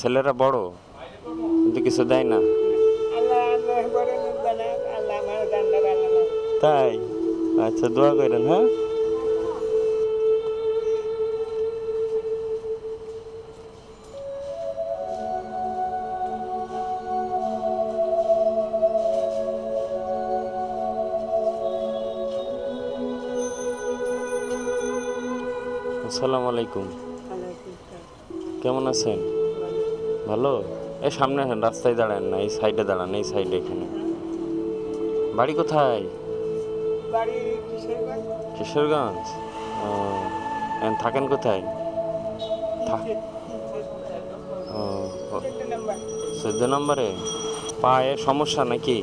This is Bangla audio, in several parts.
ছেলেরা বড় কিন্তু কিছু দেয় না। তাই? আচ্ছা দোয়া করেন হ্যাঁ? আসসালামু আলাইকুম। কেমন আছেন? ভালো? এই সামনে রাস্তায় দাঁড়ান না এই সাইডে দাঁড়ান এই সাইডে এখানে। বাড়ি কোথায়? কিশোরগঞ্জ। থাকেন কোথায়? চোদ্দ নম্বর? পায়ে সমস্যা নাকি?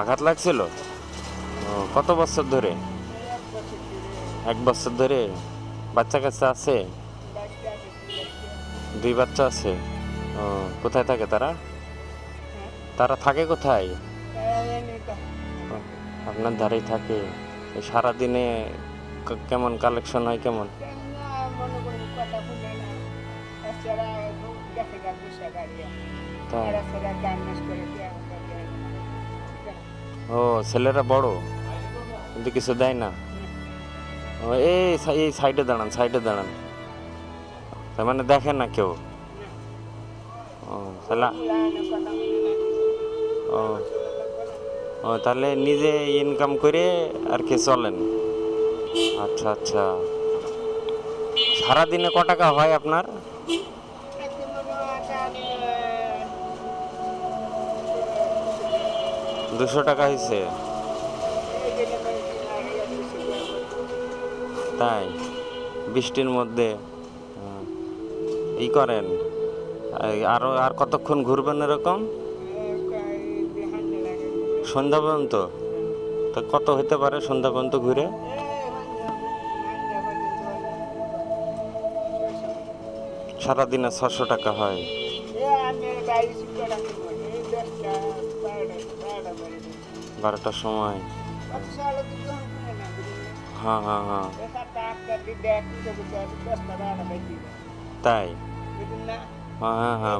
আঘাত লাগছিল? কত বছর ধরে? এক বছর ধরে বাচ্চা কাচ্চা আছে? দুই বাচ্চা আছে? ও, কোথায় থাকে তারা। তারা থাকে কোথায়? আপনার ধারেই থাকে। সারাদিনে কেমন কালেকশন হয় কেমন? মনে ও, ছেলেরা বড়? কিন্তু কিছু দেয় না? এই এই সাইডে দাঁড়ান সাইডে দাঁড়ান। তার মানে দেখেন না কেউ। ও, তাহলে ও ও, তাহলে নিজে ইনকাম করে আর কি চলেন। আচ্ছা আচ্ছা। সারাদিনে ক টাকা হয় আপনার? দুশো টাকা হয়েছে তাই বৃষ্টির মধ্যে ই করেন। এই আরও, আর কতক্ষণ ঘুরবেন এরকম? সন্ধ্যা পর্যন্ত? তো কত হতে পারে সন্ধ্যা পর্যন্ত ঘুরে? সারাদিনে ছশো টাকা হয়। বারোটার সময়। হ্যাঁ হ্যাঁ হ্যাঁ তাই? হ্যাঁ হ্যাঁ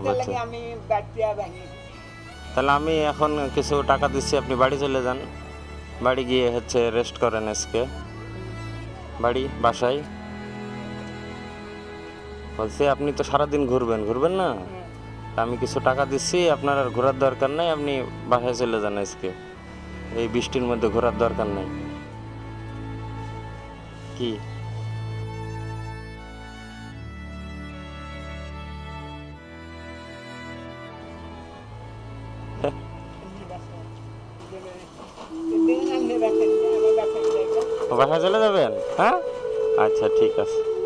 তাহলে আমি এখন কিছু টাকা দিচ্ছি, আপনি বাড়ি চলে যান। বাড়ি গিয়ে হচ্ছে রেস্ট করেন আজকে। বাড়ি, বাসায়। বলছি, আপনি তো সারাদিন ঘুরবেন ঘুরবেন না? আমি কিছু টাকা দিচ্ছি, আপনার আর ঘোরার দরকার নাই, আপনি বাসায় চলে যান আজকে। এই বৃষ্টির মধ্যে ঘোরার দরকার নাই। কি চলে যাবেন? হ্যাঁ? আচ্ছা ঠিক আছে।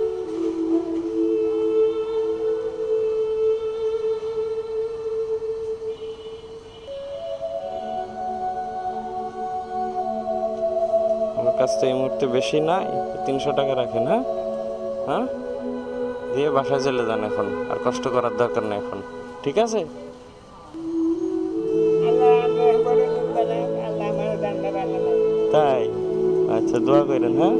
কাছ তো এই মুহূর্তে বেশি নাই তিনশো টাকা রাখেন হ্যাঁ? হ্যাঁ? দিয়ে বাসায় চলে যান এখন আর কষ্ট করার দরকার নেই এখন ঠিক আছে? তাই? আচ্ছা দোয়া করেন হ্যাঁ?